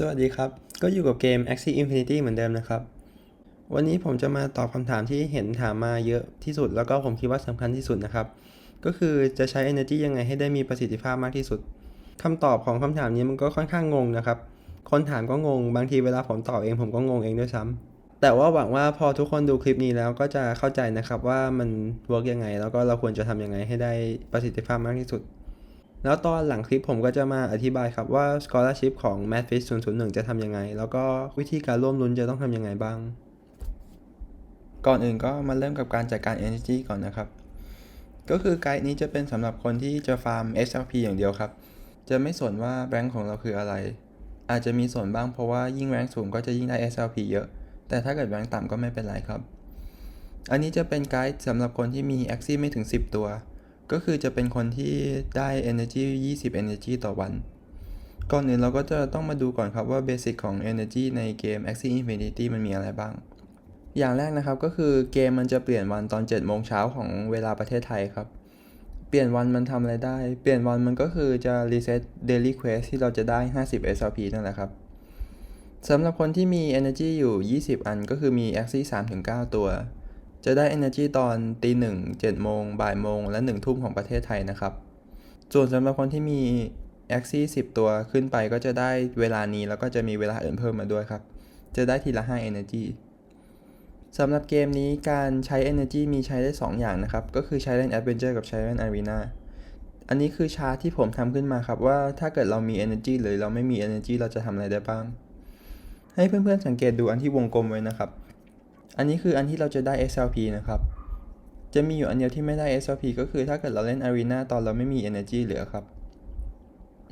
สวัสดีครับ ก็อยู่กับเกม Axie Infinity เหมือนเดิมนะครับ วันนี้ผมจะมาตอบคำถามที่เห็นถามมาเยอะที่สุด แล้วก็ผมคิดว่าสำคัญที่สุดนะครับ ก็คือจะใช้ energy ยังไงให้ได้มีประสิทธิภาพมากที่สุดคำตอบของคำถามนี้มันก็ค่อนข้างงงนะครับ คนถามก็งง บางทีเวลาผมตอบเองผมก็งงเองด้วยซ้ำแต่ว่าหวังว่าพอทุกคนดูคลิปนี้แล้วก็จะเข้าใจนะครับว่ามันเวิร์กยังไง แล้วก็เราควรจะทำยังไงให้ได้ประสิทธิภาพมากที่สุด แล้วตอนหลังคลิปผมก็จะมาอธิบายครับว่า scholarship ของ Mathfish 001 จะทำยังไง แล้วก็วิธีการร่วมลุ้นจะต้องทำยังไงบ้าง ก่อนอื่นก็มาเริ่มกับการจัดการ energy ก่อนนะครับ ก็คือไกด์นี้จะเป็นสำหรับคนที่จะฟาร์ม SLP อย่างเดียวครับ จะไม่สนว่าแรงค์ของเราคืออะไร อาจจะมีส่วนบ้างเพราะว่ายิ่งแรงค์สูงก็จะยิ่งได้ SLP เยอะ แต่ถ้าเกิดแรงค์ต่ำก็ไม่เป็นไรครับ อันนี้จะเป็นไกด์สำหรับคนที่มี Axie ไม่ถึง 10 ตัว ก็คือจะเป็นคนที่ได้ energy 20 energy ต่อวัน ก่อนอื่นเราก็จะต้องมาดูก่อนครับว่าเบสิกของ energy ในเกม Axie Infinity มันมีอะไรบ้าง อย่างแรกนะครับก็คือเกมมันจะเปลี่ยนวันตอน7โมงเช้าของเวลาประเทศไทยครับ เปลี่ยนวันมันทำอะไรได้ เปลี่ยนวันมันก็คือจะ reset daily quest ที่เราจะได้ 50 SLP นั่นแหละครับสำหรับคนที่มี energy อยู่ 20 อันก็คือมี Axie 3-9 ตัว จะได้ energy ตอนตีหนึ่งเจ็ดโมงบ่ายโมงและ1ทุ่มของประเทศไทยนะครับ ส่วนสำหรับคนที่มี Axie 10 ตัวขึ้นไปก็จะได้เวลานี้แล้วก็จะมีเวลาอื่นเพิ่มมาด้วยครับ จะได้ทีละ 5 energy สำหรับเกมนี้การใช้ energy มีใช้ได้ 2 อย่างนะครับ ก็คือใช้เล่น adventure กับใช้เล่น arena อันนี้คือชาร์ตที่ผมทำขึ้นมาครับว่าถ้าเกิดเรามี energy หรือเราไม่มี energy เราจะทำอะไรได้บ้าง ให้เพื่อนๆสังเกตดูอันที่วงกลมไว้นะครับ อันนี้คืออันที่เราจะได้ SLP นะครับ จะมีอยู่อันเดียวที่ไม่ได้ SLP ก็คือถ้าเกิดเราเล่น arena ตอนเราไม่มี energy เหลือครับ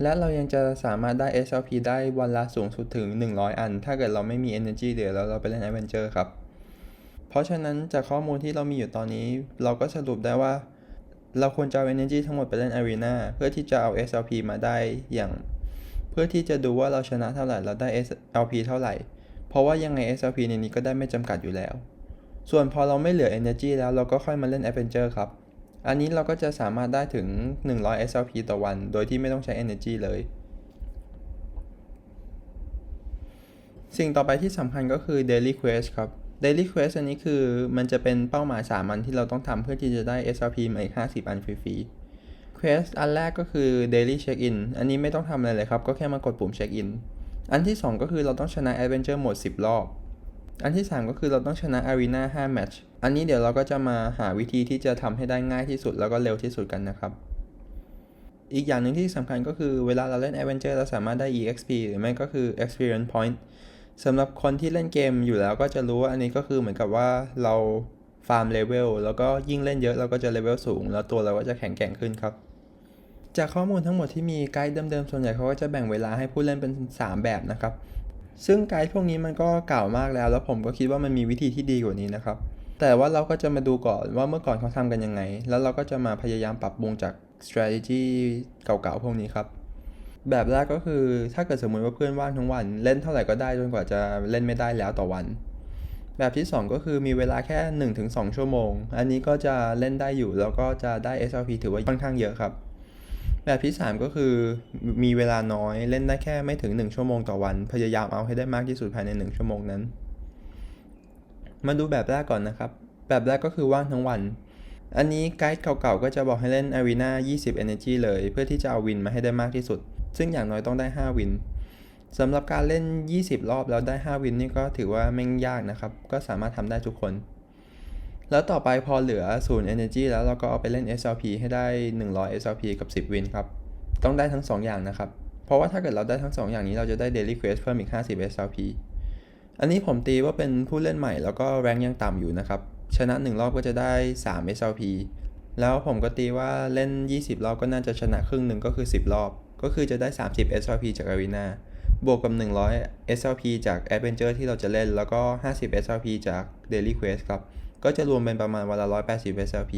และเรายังจะสามารถได้ SLP ได้วันละสูงสุดถึง 100 อัน ถ้าเกิดเราไม่มี energy เหลือแล้วเราไปเล่น adventure ครับ เพราะฉะนั้นจากข้อมูลที่เรามีอยู่ตอนนี้ เราก็สรุปได้ว่า เราควรจะเอา energy ทั้งหมดไปเล่น arena เพื่อที่จะเอา SLP มาได้อย่าง เพื่อที่จะดูว่าเราชนะเท่าไหร่เราได้ SLP เท่าไหร่ เพราะว่ายังไง SLP ในนี้ก็ได้ไม่จำกัดอยู่แล้ว ส่วนพอเราไม่เหลือ energy แล้วเราก็ค่อยมาเล่น adventure ครับ อันนี้เราก็จะสามารถได้ถึง 100 SLP ต่อวัน โดยที่ไม่ต้องใช้ energy เลย สิ่งต่อไปที่สำคัญก็คือ daily quest ครับ daily quest อันนี้คือมันจะเป็นเป้าหมาย 3 อันที่เราต้องทำเพื่อที่จะได้ SLP มาอีก 50 อันฟรีๆ quest อันแรกก็คือ daily check in อันนี้ไม่ต้องทำอะไรเลยครับ ก็แค่มากดปุ่ม check in อันที่ 2 ก็คือเราต้องชนะ adventure หมด10 รอบ อันที่ 3 ก็คือเราต้องชนะ arena 5 match อันนี้เดี๋ยวเราก็จะมาหาวิธีที่จะทำให้ได้ง่ายที่สุดแล้วก็เร็วที่สุดกันนะครับ อีกอย่างหนึ่งที่สำคัญก็คือเวลาเราเล่น adventure เราสามารถได้ exp หรือไม่ก็คือ experience point สำหรับคนที่เล่นเกมอยู่แล้วก็จะรู้ว่าอันนี้ก็คือเหมือนกับว่าเราฟาร์มเลเวลแล้วก็ยิ่งเล่นเยอะเราก็จะเลเวลสูง แล้วตัวเราก็จะแข็งแกร่งขึ้นครับ จากข้อมูลทั้งหมดที่มีไกด์เดิมๆ ส่วนใหญ่เขาก็จะแบ่งเวลาให้ผู้เล่นเป็น 3 แบบนะครับ ซึ่งไกด์พวกนี้มันก็เก่ามากแล้ว แล้วผมก็คิดว่ามันมีวิธีที่ดีกว่านี้นะครับ แต่ว่าเราก็จะมาดูก่อนว่าเมื่อก่อนเขาทำกันยังไง แล้วเราก็จะมาพยายามปรับปรุงจาก strategy เก่าๆ พวกนี้ครับ แบบแรกก็คือถ้าเกิดสมมติว่าเพื่อนว่างทั้งวัน เล่นเท่าไหร่ก็ได้จนกว่าจะเล่นไม่ได้แล้วต่อวัน แบบที่ 2 ก็คือมีเวลาแค่ 1-2 ชั่วโมง อันนี้ก็จะเล่นได้อยู่แล้วก็จะได้ SLP ถือว่าค่อนข้างเยอะครับ แบบที่ 3 ก็คือมีเวลาน้อยเล่นได้แค่ไม่ถึง 1 ชั่วโมงต่อวัน พยายามเอาให้ได้มากที่สุดภายใน 1 ชั่วโมงนั้น มาดูแบบแรกก่อนนะครับ แบบแรกก็คือว่างทั้งวัน อันนี้ไกด์เก่าๆก็จะบอกให้เล่น Arena 20 Energy เลย เพื่อที่จะเอาวินมาให้ได้มากที่สุด ซึ่งอย่างน้อยต้องได้ 5 วินสำหรับการเล่น 20 รอบแล้วได้ 5 วินนี่ก็ถือว่าไม่ยากนะครับ ก็สามารถทำได้ทุกคน แล้วต่อไปพอเหลือ0 energy แล้วเราก็เอาไปเล่น SLP ให้ได้ 100 SLP กับ 10 วินครับ ต้องได้ทั้ง 2 อย่างนะครับ เพราะว่าถ้าเกิดเราได้ทั้ง 2 อย่างนี้เราจะได้ daily quest เพิ่มอีก 50 SLP อันนี้ผมตีว่าเป็นผู้เล่นใหม่แล้วก็แรงยังต่ำอยู่นะครับ ชนะ 1 รอบก็จะได้ 3 SLP แล้วผมก็ตีว่าเล่น 20 รอบก็น่าจะชนะครึ่งหนึ่งก็คือ 10 รอบ ก็คือจะได้ 30 SLP จาก Arena บวกกับ 100 SLP จาก Adventure ที่เราจะเล่น แล้วก็ 50 SLP จาก Daily Quest ครับ ก็จะรวมเป็นประมาณวันละ 180 SLP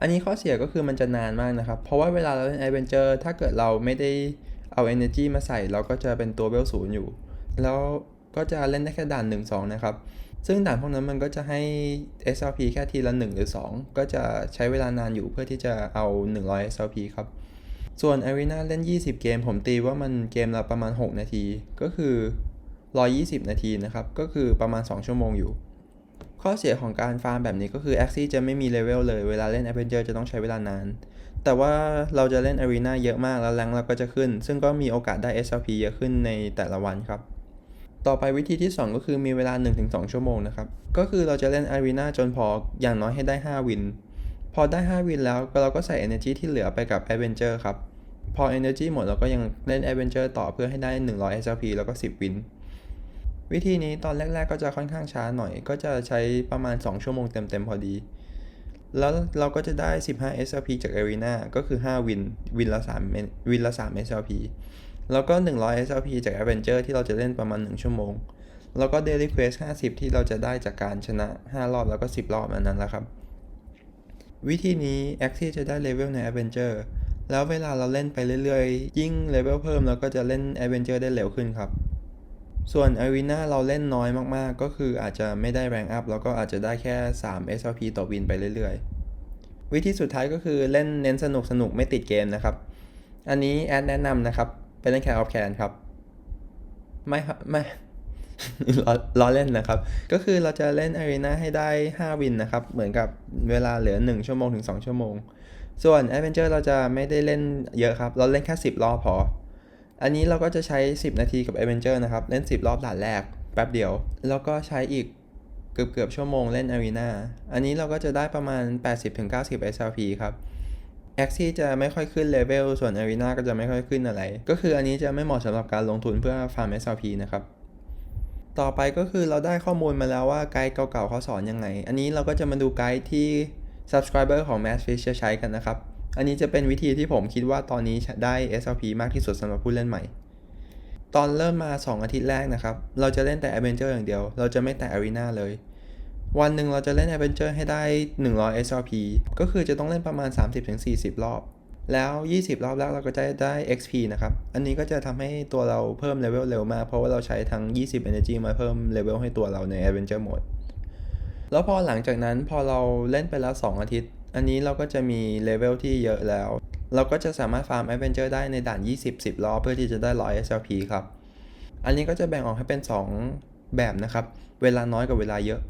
อันนี้ข้อเสียก็คือมันจะนานมากนะครับ เพราะว่าเวลาเราเล่น Adventure ถ้าเกิดเราไม่ได้เอา Energy มาใส่ เราก็จะเป็นตัวเวลศูนย์อยู่ แล้วก็จะเล่นได้แค่ด่าน 1 2 นะครับ ซึ่งด่านพวกนั้นมันก็จะให้ SLP แค่ทีละ 1 หรือ 2 ก็จะใช้เวลานานอยู่เพื่อที่จะเอา 100 SLP ครับ ส่วน Arena เล่น 20 เกม ผมตีว่ามันเกมละประมาณ 6 นาที ก็คือ 120 นาทีนะครับ ก็คือประมาณ 2 ชั่วโมงอยู่ ข้อเสียของการฟาร์มแบบนี้ก็คือ Axie จะไม่มีเลเวลเลย เวลาเล่น Avenger จะต้องใช้เวลานาน แต่ว่าเราจะเล่น Arena เยอะมากแล้วแรงเราก็จะขึ้น ซึ่งก็มีโอกาสได้ SLP เยอะขึ้นในแต่ละวันครับ ต่อไปวิธีที่ 2 ก็คือมีเวลา 1-2 ชั่วโมงนะครับ ก็คือเราจะเล่น Arena จนพออย่างน้อยให้ได้ 5 วิน พอได้ 5 วินแล้วเราก็ใส่ Energy ที่เหลือไปกับ Adventure ครับ พอ Energy หมดเราก็ยังเล่น Adventure ต่อเพื่อให้ได้ 100 SLP แล้วก็ 10 วิน วิธีนี้ตอนแรก ๆ ก็จะค่อนข้างช้าหน่อย ก็จะใช้ประมาณ 2 ชั่วโมงเต็ม ๆ พอดี แล้วเราก็จะได้ 15 SLP จาก Arena ก็คือ 5 วิน วินละ3วินละ3 SLP แล้วก็ 100 SLP จาก Adventure ที่เราจะเล่นประมาณ 1 ชั่วโมง แล้วก็ Daily Quest 50 ที่เราจะได้จากการชนะ 5 รอบแล้วก็ 10 รอบอันนั้นแหละครับ วิธีนี้ Axie จะได้เลเวลใน Adventure แล้วเวลาเราเล่นไปเรื่อยๆ ยิ่งเลเวลเพิ่มเราก็จะเล่น Adventure ได้เร็วขึ้นครับ ส่วน Arena เราเล่นน้อยมากๆ ก็คืออาจจะไม่ได้ rank up แล้วก็อาจจะได้แค่ 3 SLP ต่อวินไปเรื่อยๆ วิธีสุดท้ายก็คือเล่นเน้นสนุกสนุกไม่ติดเกมนะครับ อันนี้แอดแนะนำนะครับ ไปเล่นแคร์ออฟแคนครับ ไม่ครับไม่ล้อล้อเล่นนะครับ ก็คือเราจะเล่น Arena ให้ได้ 5 วินนะครับ เหมือนกับเวลาเหลือ 1 ชั่วโมงถึง 2 ชั่วโมง ส่วน Adventure เราจะไม่ได้เล่นเยอะครับ เราเล่นแค่ 10 รอบพอ อันนี้เราก็จะใช้ 10 นาทีกับ Adventure นะครับ เล่น 10 รอบด่านแรก แป๊บเดียว แล้วก็ใช้อีกเกือบเกือบชั่วโมงเล่น Arena อันนี้เราก็จะได้ประมาณ 80-90 SLP ครับ Axie จะไม่ค่อยขึ้นเลเวลส่วน Arena ก็จะไม่ค่อยขึ้นอะไร ก็คืออันนี้จะไม่เหมาะสำหรับการลงทุนเพื่อฟาร์ม SLP นะครับต่อไปก็คือเราได้ข้อมูลมาแล้วว่าไกด์เก่าๆเขาสอนยังไง อันนี้เราก็จะมาดูไกด์ที่ subscriber ของ Massfish จะใช้กันนะครับ อันนี้จะเป็นวิธีที่ผมคิดว่าตอนนี้ได้ SLP มากที่สุดสำหรับผู้เล่นใหม่ ตอนเริ่มมา 2 อาทิตย์แรกนะครับ เราจะเล่นแต่ Adventure อย่างเดียว เราจะไม่แต่ Arena เลย วันหนึ่งเราจะเล่น Adventure ให้ได้ 100 SLP ก็คือจะต้องเล่นประมาณ 30-40 รอบ แล้ว 20 รอบแรกเราก็จะได้ XP นะครับ อันนี้ก็จะทำให้ตัวเราเพิ่มเลเวลเร็วมาก เพราะว่าเราใช้ทั้ง 20 Energy มาเพิ่มเลเวลให้ตัวเราใน Adventure Mode แล้วพอหลังจากนั้นพอเราเล่นไปแล้ว 2 อาทิตย์ อันนี้เราก็จะมีเลเวลที่เยอะแล้ว เราก็จะสามารถฟาร์ม Adventure ได้ในด่าน 20 10รอบเพื่อที่จะได้100 SLP ครับ อันนี้ก็จะแบ่งออกให้เป็น 2 แบบนะครับ เวลาน้อยกับเวลาเยอะ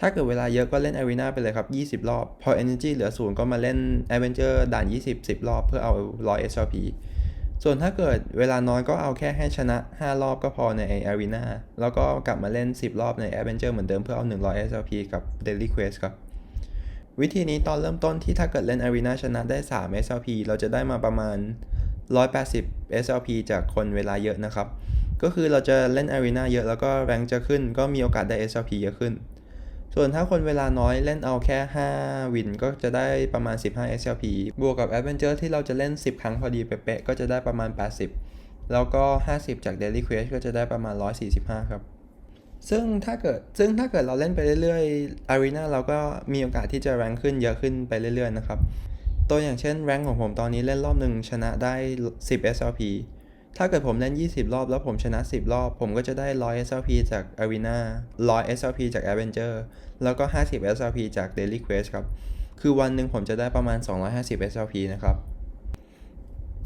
ถ้าเกิดเวลาเยอะก็เล่น Arena ไปเลยครับ 20 รอบ พอ Energy เหลือศูนย์ก็มาเล่น Adventure ด่าน 20 10 รอบเพื่อเอา100 SLP ส่วนถ้าเกิดเวลาน้อยก็เอาแค่ให้ชนะ 5 รอบก็พอใน Arena แล้วก็กลับมาเล่น 10 รอบใน Adventure เหมือนเดิมเพื่อเอา 100 SLP กับ Daily Quest ครับ วิธีนี้ตอนเริ่มต้นที่ถ้าเกิดเล่น Arena ชนะได้ 3 SLP เราจะได้มาประมาณ 180 SLP จากคนเวลาเยอะนะครับ ก็คือเราจะเล่น Arena เยอะแล้วก็แรงจะขึ้น ก็มีโอกาสได้ SLP เยอะขึ้น ส่วนถ้าคนเวลาน้อยเล่นเอาแค่ 5 วินก็จะได้ประมาณ 15 SLP บวกกับ Adventure ที่เราจะเล่น 10 ครั้งพอดีเป๊ะๆก็จะได้ประมาณ 80 แล้วก็ 50 จาก Daily Quest ก็จะได้ประมาณ 145 ครับ ซึ่งถ้าเกิดซึ่งถ้าเกิดเราเล่นไปเรื่อยๆ Arena เราก็มีโอกาสที่จะแรงขึ้นเยอะขึ้นไปเรื่อยๆนะครับ ตัวอย่างเช่นแรงของผมตอนนี้เล่นรอบหนึ่งชนะได้ 10 SLP ถ้าเกิดผมเล่น 20 รอบแล้วผมชนะ 10 รอบ ผมก็จะได้ 100 SLP จาก Arena 100 SLP จาก Avenger แล้วก็ 50 SLP จาก Daily Quest ครับ คือวันหนึ่งผมจะได้ประมาณ 250 SLP นะครับ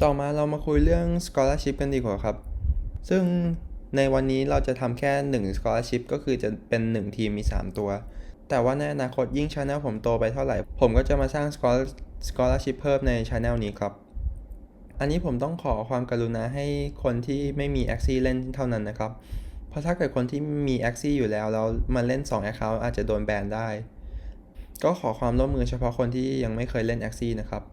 ต่อมาเรามาคุยเรื่อง scholarship กันดีกว่าครับ ซึ่ง ในวันนี้เราจะทำแค่ 1 scholarship ก็คือจะเป็น 1 ทีมมี 3 ตัว แต่ว่าในอนาคตยิ่ง channel ผมโตไปเท่าไหร่ ผมก็จะมาสร้าง scholar- scholarship เพิ่มใน channel นี้ครับ อันนี้ผมต้องขอความกรุณาให้คนที่ไม่มี Axie เล่นเท่านั้นนะครับ เพราะถ้าเกิดคนที่มี Axie อยู่แล้วแล้วมาเล่น 2 Account อาจจะโดนแบนได้ ก็ขอความร่วมมือเฉพาะคนที่ยังไม่เคยเล่น Axie นะครับ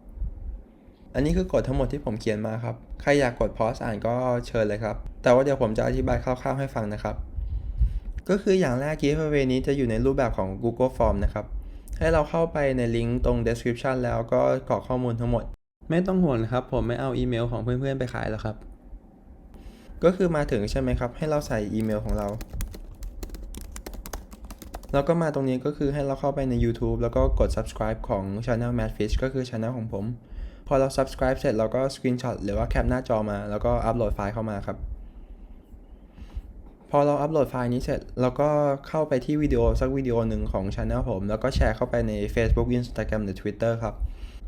อันนี้คือกฎทั้งหมดที่ผมเขียนมาครับ ใครอยากกดพอสอ่านก็เชิญเลยครับ แต่ว่าเดี๋ยวผมจะอธิบายคร่าวๆให้ฟังนะครับ ก็คืออย่างแรก giveaway นี้จะอยู่ในรูปแบบของ Google Form นะครับ ให้เราเข้าไปในลิงก์ตรง description แล้วก็กรอกข้อมูลทั้งหมด ไม่ต้องห่วงนะครับ ผมไม่เอาอีเมลของเพื่อนๆไปขายแล้วครับ ก็คือมาถึงใช่ไหมครับ ให้เราใส่อีเมลของเรา แล้วก็มาตรงนี้ก็คือให้เราเข้าไปใน YouTube แล้วก็กด subscribe ของ Channel Madfish ก็คือ Channel ของผม พอเรา subscribe เสร็จเราก็ screenshot หรือว่าแคปหน้าจอมา แล้วก็อัปโหลดไฟล์เข้ามาครับ พอเราอัปโหลดไฟล์นี้เสร็จเราก็เข้าไปที่วิดีโอสักวิดีโอหนึ่งของ Channel ผม แล้วก็แชร์เข้าไปใน Facebook Instagram หรือ Twitter ครับ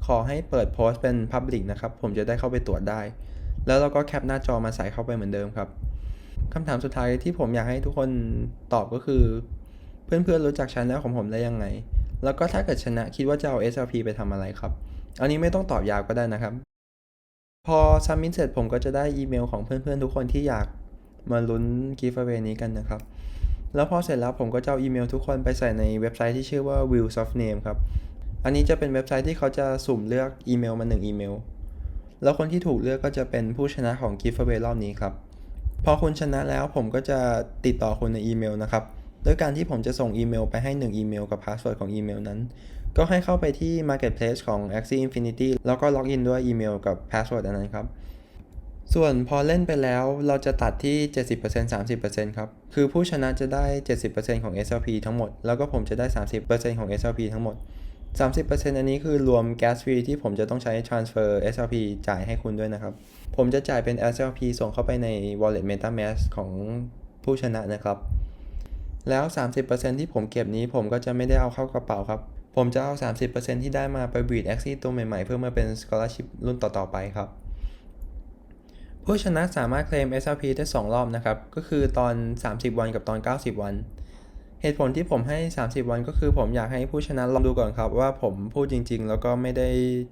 ขอให้เปิดโพสต์เป็น Public นะครับ ผมจะได้เข้าไปตรวจได้ แล้วเราก็แคปหน้าจอมาใส่เข้าไปเหมือนเดิมครับคำถามสุดท้ายที่ผมอยากให้ทุกคนตอบก็คือ เพื่อนๆรู้จักช anel ของผมได้ยังไง แล้วก็ถ้าเกิดชนะคิดว่าจะเอา SLP ไปทำอะไรครับ อันนี้ไม่ต้องตอบยาวก็ได้นะครับ พอ submit เสร็จผมก็จะได้อีเมลของเพื่อนๆ ทุกคนที่อยากมาลุ้น giveaway นี้กันนะครับ แล้วพอเสร็จแล้วผมก็จะเอาอีเมลทุกคนไปใส่ในเว็บไซต์ที่ชื่อว่า Wheels of Name ครับ อันนี้จะเป็นเว็บไซต์ที่เขาจะสุ่มเลือกอีเมลมา1อีเมล แล้วคนที่ถูกเลือกก็จะเป็นผู้ชนะของ giveaway รอบนี้ครับ พอคุณชนะแล้วผมก็จะติดต่อคุณในอีเมลนะครับด้วยการที่ผมจะส่งอีเมลไปให้ 1 อีเมลกับพาสเวิร์ดของอีเมลนั้น ก็ให้เข้าไปที่ Marketplace ของ Axie Infinity แล้วก็ล็อกอินด้วยอีเมลกับพาสเวิร์ดอันนั้นครับ ส่วนพอเล่นไปแล้วเราจะตัดที่ 70% 30%ครับ คือผู้ชนะจะได้ 70%ของ SLP ทั้งหมด แล้วก็ผมจะได้ 30%ของ SLP ทั้งหมด 30%อันนี้คือรวม gas fee ที่ผมจะต้องใช้ transfer SLP จ่ายให้คุณด้วยนะครับ ผมจะจ่ายเป็น SLP ส่งเข้าไปใน wallet MetaMask ของผู้ชนะนะครับ แล้ว 30%ที่ผมเก็บนี้ผมก็จะไม่ได้เอาเข้ากระเป๋าครับ ผมจะเอา 30%ที่ได้มาไปบีด Axie ตัวใหม่ๆ เพื่อมาเป็น scholarship รุ่นต่อๆไปครับ ผู้ชนะสามารถเคลม SLP ได้ 2 รอบนะครับ ก็คือตอน 30 วันกับตอน 90 วัน เหตุผลที่ผมให้ 30 วันก็คือผมอยากให้ผู้ชนะลองดูก่อนครับ ว่าผมพูดจริง ๆ แล้วก็ไม่ได้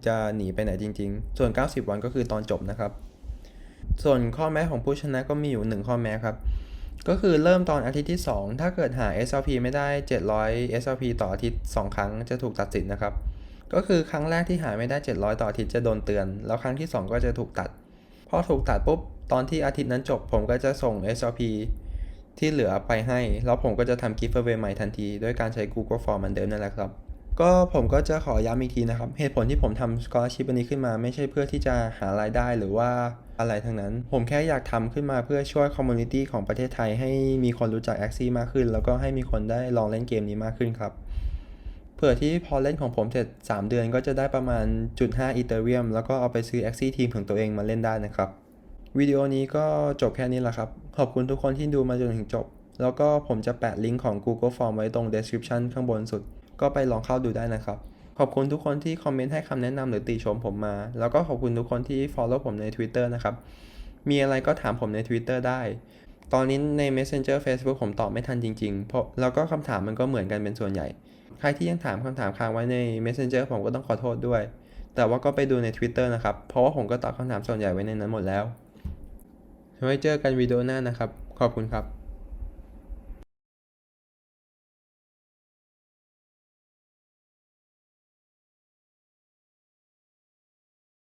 จะหนีไปไหนจริง ๆ ส่วน 90 วันก็คือตอนจบนะครับ ส่วนข้อแม้ของผู้ชนะก็มีอยู่ 1 ข้อแม้ครับ ก็คือเริ่มตอนอาทิตย์ที่ 2 ถ้าเกิดหา SLP ไม่ได้ 700 SLP ต่ออาทิตย์ 2 ครั้งจะถูกตัดสินนะครับ ก็คือครั้งแรกที่หาไม่ได้ 700 ต่ออาทิตย์จะโดนเตือน แล้วครั้งที่ 2 ก็จะถูกตัด พอถูกตัดปุ๊บ ตอนที่อาทิตย์นั้นจบ ผมก็จะส่ง SLP ที่เหลือไปให้ แล้วผมก็จะทำ giveaway ใหม่ทันที ด้วยการใช้ Google Form เหมือนเดิมนั่นแหละครับ ก็ผมก็จะขอย้ำอีกทีนะครับ เหตุผลที่ผมทำ scholarship อันนี้ขึ้นมาไม่ใช่เพื่อที่จะหารายได้หรือว่าอะไรทั้งนั้น ผมแค่อยากทำขึ้นมาเพื่อช่วย community ของประเทศไทยให้มีคนรู้จัก Axie มากขึ้น แล้วก็ให้มีคนได้ลองเล่นเกมนี้มากขึ้นครับเผื่อที่พอเล่นของผมเสร็จ 3 เดือนก็จะได้ประมาณ0.5อีเทเรียมแล้วก็เอาไปซื้อ Axie ทีมของตัวเองมาเล่นได้นะครับวิดีโอนี้ก็จบแค่นี้แหละครับ ขอบคุณทุกคนที่ดูมาจนถึงจบ แล้วก็ผมจะแปะลิงก์ของ Google Form ไว้ตรง description ข้างบนสุด ก็ไปลองเข้าดูได้นะครับ ขอบคุณทุกคนที่คอมเมนต์ให้คำแนะนำหรือติชมผมมา แล้วก็ขอบคุณทุกคนที่ follow ผมใน Twitter นะครับ มีอะไรก็ถามผมใน Twitter ได้ ตอนนี้ใน Messenger Facebook ผมตอบไม่ทันจริงๆ เพราะแล้วก็คำถามมันก็เหมือนกันเป็นส่วนใหญ่ ใครที่ยังถามคำถามค้างไว้ใน Messenger ผมก็ต้องขอโทษด้วย แต่ว่าก็ไปดูใน Twitter นะครับ เพราะว่าผมก็ตอบคำถามส่วนใหญ่ไว้ในนั้นหมดแล้วไว้เจอกันวิดีโอหน้านะครับ ขอบคุณครับ